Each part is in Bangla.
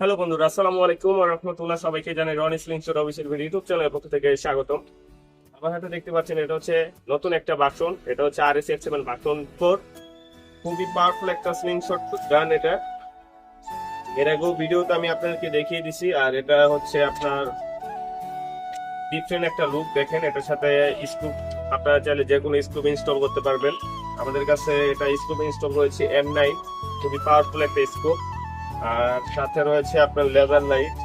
হ্যালো বন্ধুরা, আসসালামু আলাইকুম রাহমাতুল্লাহ। সবাইকে জানাই রন স্লিং শোর অফিসের ইউটিউব চ্যানেলের পক্ষ থেকে স্বাগতম। আমার হাতে দেখতে পাচ্ছেন এটা হচ্ছে নতুন একটা বাসন, এটা হচ্ছে আর এস এফ সেভেন বাসন ফোর খুবই পাওয়ারফুল একটা স্লিং শট গান এটা। এর আগেও ভিডিওতে আমি আপনাদেরকে দেখিয়ে দিছি, আর এটা হচ্ছে আপনার ডিফারেন্ট একটা লুক দেখেন, এটার সাথে স্ক্রুপ আপনারা চাইলে যে কোনো স্ক্রুপ ইনস্টল করতে পারবেন। আমাদের কাছে এটা স্ক্রুপ ইনস্টল রয়েছে এম নাইন খুবই পাওয়ারফুল একটা স্ক্রুপ আর সাথে রয়েছে আপনার লেজার লাইট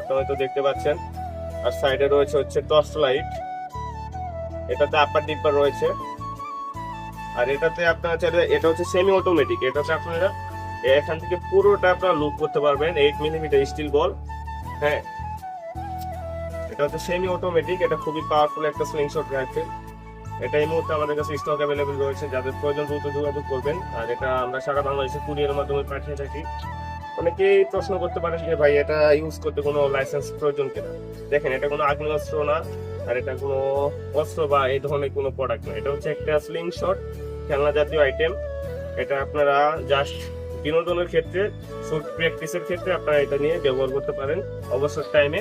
এটা হয়তো দেখতে পাচ্ছেন। আর সাইডে রয়েছে হচ্ছে টর্চ লাইট এটাতে আপার ডিপার রয়েছে। আর এটাতে আপনারা চাইলে এটা হচ্ছে সেমি অটোমেটিক এটাতে আপনারা এখান থেকে পুরোটা আপনারা লুক করতে পারবেন। এইট মিলিমিটার স্টিল বল হ্যাঁ। এটা হচ্ছে সেমি অটোমেটিক এটা খুবই পাওয়ারফুল একটা স্লিং শট রাইফেল এটা এই মুহূর্তে আমাদের কাছে স্টক অ্যাভেলেবেল রয়েছে। যাদের প্রয়োজন দ্রুত যোগাযোগ করবেন। আর এটা আমরা সারা বাংলাদেশে কুরিয়ারের মাধ্যমে পাঠিয়ে থাকি। অনেকেই প্রশ্ন করতে পারেন যে ভাই, এটা ইউজ করতে কোনো লাইসেন্স প্রয়োজন কিনা? দেখেন, এটা কোনো আগ্নেয়াস্ত্র না, আর এটা কোনো অস্ত্র বা এই ধরনের কোনো প্রোডাক্ট না। এটা হচ্ছে একটা স্লিং শট খেলনা জাতীয় আইটেম এটা আপনারা জাস্ট বিনোদনের ক্ষেত্রে শুট প্র্যাকটিসের ক্ষেত্রে আপনারা এটা নিয়ে ব্যবহার করতে পারেন অবসর টাইমে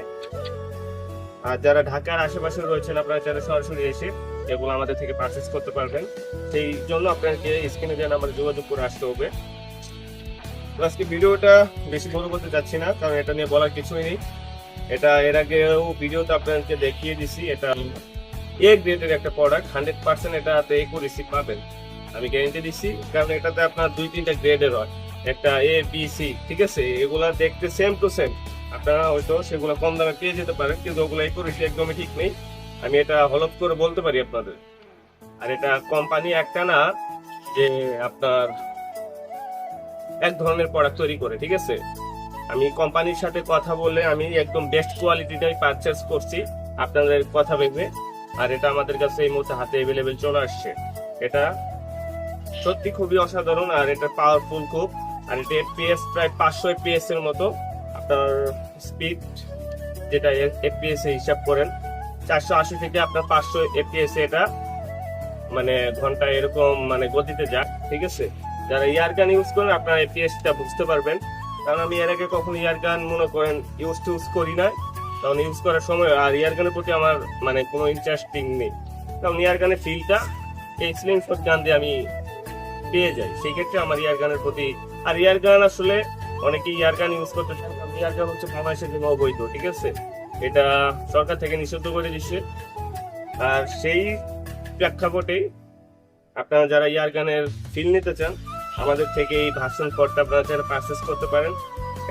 আর যারা ঢাকার আশেপাশে রয়েছেন, আপনারা যারা সরাসরি এসে এগুলো আমাদের থেকে পারচেস করতে পারবেন। সেই জন্য আপনাকে স্ক্রিনে যে আমাদের যোগাযোগ করে আসতে হবে। আজকে ভিডিওটা বেশি বড় করতে যাচ্ছি না, কারণ এটা নিয়ে বলার কিছুই নেই। এটা এর আগেও ভিডিওতে আপনাদেরকে দেখিয়ে দিছি, এটা এ গ্রেডের একটা প্রোডাক্ট হান্ড্রেড পার্সেন্ট এটাতে একুরেসি পাবেন। আমি গ্যারেন্টি দিচ্ছি কারণ এটাতে আপনার দুই, তিনটা গ্রেডের হয়। একটা এ বি সি ঠিক আছে? এগুলা দেখতে সেম টু সেম আপনারা হয়তো সেগুলো কম দামে পেয়ে যেতে পারেন, কিন্তু ওগুলো একুরেসি একদমই ঠিক নেই। আমি এটা হলফ করে বলতে পারি আপনাদের। আর এটা কোম্পানি একটা না, যে আপনার এক ধরনের প্রোডাক্ট তৈরি করে, ঠিক আছে? আমি কোম্পানির সাথে কথা বলে আমি একদম বেস্ট কোয়ালিটিটাই পারচেস করছি, আপনাদের কথা ভেবে। আর এটা আমাদের কাছে এই মুহূর্তে হাতে অ্যাভেলেবেল চলে আসছে। এটা সত্যি খুবই অসাধারণ আর এটা পাওয়ারফুল খুব। আর এটা এফপিএস প্রায় পাঁচশো এফপিএস এর মতো। আপনার স্পিড যেটা এফপিএস এ হিসাব করেন চারশো আশি থেকে আপনার পাঁচশো এফপিএস এটা মানে ঘন্টায় এরকম মানে গতিতে যাক ঠিক আছে? যারা ইয়ার গান ইউজ করেন, আপনারা এপিএসটা বুঝতে পারবেন। কারণ আমি এর আগে কখনো ইয়ার গান মনে করেন ইউজ টুজ করি না কারণ ইউজ করার সময়, আর ইয়ার গানের প্রতি আমার মানে কোনো ইন্টারেস্টিং নেই। কারণ ইয়ার গানের ফিলটা এই স্লিং শট গান দিয়ে আমি পেয়ে যাই। সেই ক্ষেত্রে আমার ইয়ার গানের প্রতি, আর ইয়ার গান আসলে অনেকে ইয়ার গান ইউজ করতে ইয়ার গান হচ্ছে বাংলাদেশের জন্য অবৈধ ঠিক আছে? এটা সরকার থেকে নিষিদ্ধ করে দিচ্ছে আর সেই প্রেক্ষাপটেই আপনারা যারা ইয়ার গানের ফিল নিতে চান, আমাদের থেকে এই ভার্সন কোডটা আপনারা যারা পারচেস করতে পারেন।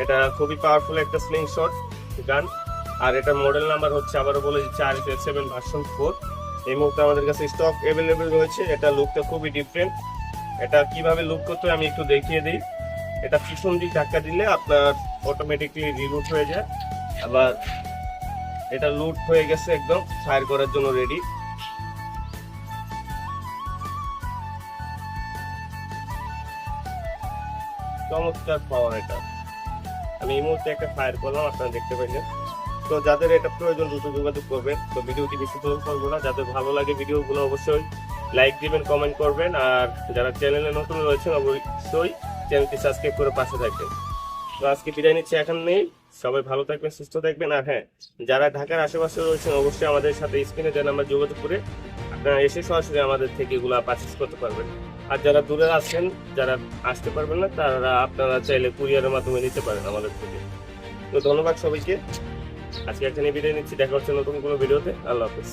এটা খুবই পাওয়ারফুল একটা স্লিং শট গান। আর এটার মডেল নাম্বার হচ্ছে, আবারও বলে দিচ্ছি আর সেভেন ভার্সন ফোর। এই মুহূর্তে আমাদের কাছে স্টক অ্যাভেলেবেল রয়েছে। এটা লুকটা খুবই ডিফারেন্ট এটা কীভাবে লুক করতে আমি একটু দেখিয়ে দিই। এটা পিছন দিক ধাক্কা দিলে আপনার অটোমেটিকলি রিলুট হয়ে যায়। আবার এটা লুট হয়ে গেছে একদম ফায়ার করার জন্য রেডি চমৎকার পাওয়ার এটা। আমি এই মুহূর্তে একটা ফায়ার করলাম, আপনারা দেখতে পাইলেন। তো যাদের এটা প্রয়োজন দ্রুত যোগাযোগ করবেন, তো ভিডিওটি বেশি দূর করব না। যাদের ভালো লাগে ভিডিওগুলো অবশ্যই লাইক দিবেন কমেন্ট করবেন, আর যারা চ্যানেলে নতুন রয়েছেন, অবশ্যই চ্যানেলটি সাবস্ক্রাইব করে পাশে থাকবেন। তো আজকে বিদায় নিচ্ছি এখন নেই সবাই ভালো থাকবেন, সুস্থ থাকবেন। আর হ্যাঁ যারা ঢাকার আশেপাশে রয়েছেন, অবশ্যই আমাদের সাথে স্ক্রিনে যেন আমরা যোগাযোগ করে আপনারা এসে সরাসরি আমাদের থেকে এগুলো পারচেস করতে পারবেন। আর যারা দূরে আছেন, যারা আসতে পারবেন না, তারা আপনারা চাইলে কুরিয়ারের মাধ্যমে নিতে পারেন আমাদের থেকে। তো ধন্যবাদ সবাইকে। আজকে এখানে বিদায় নিচ্ছি। দেখা হচ্ছে নতুন কোনো ভিডিওতে। আল্লাহ হাফিজ।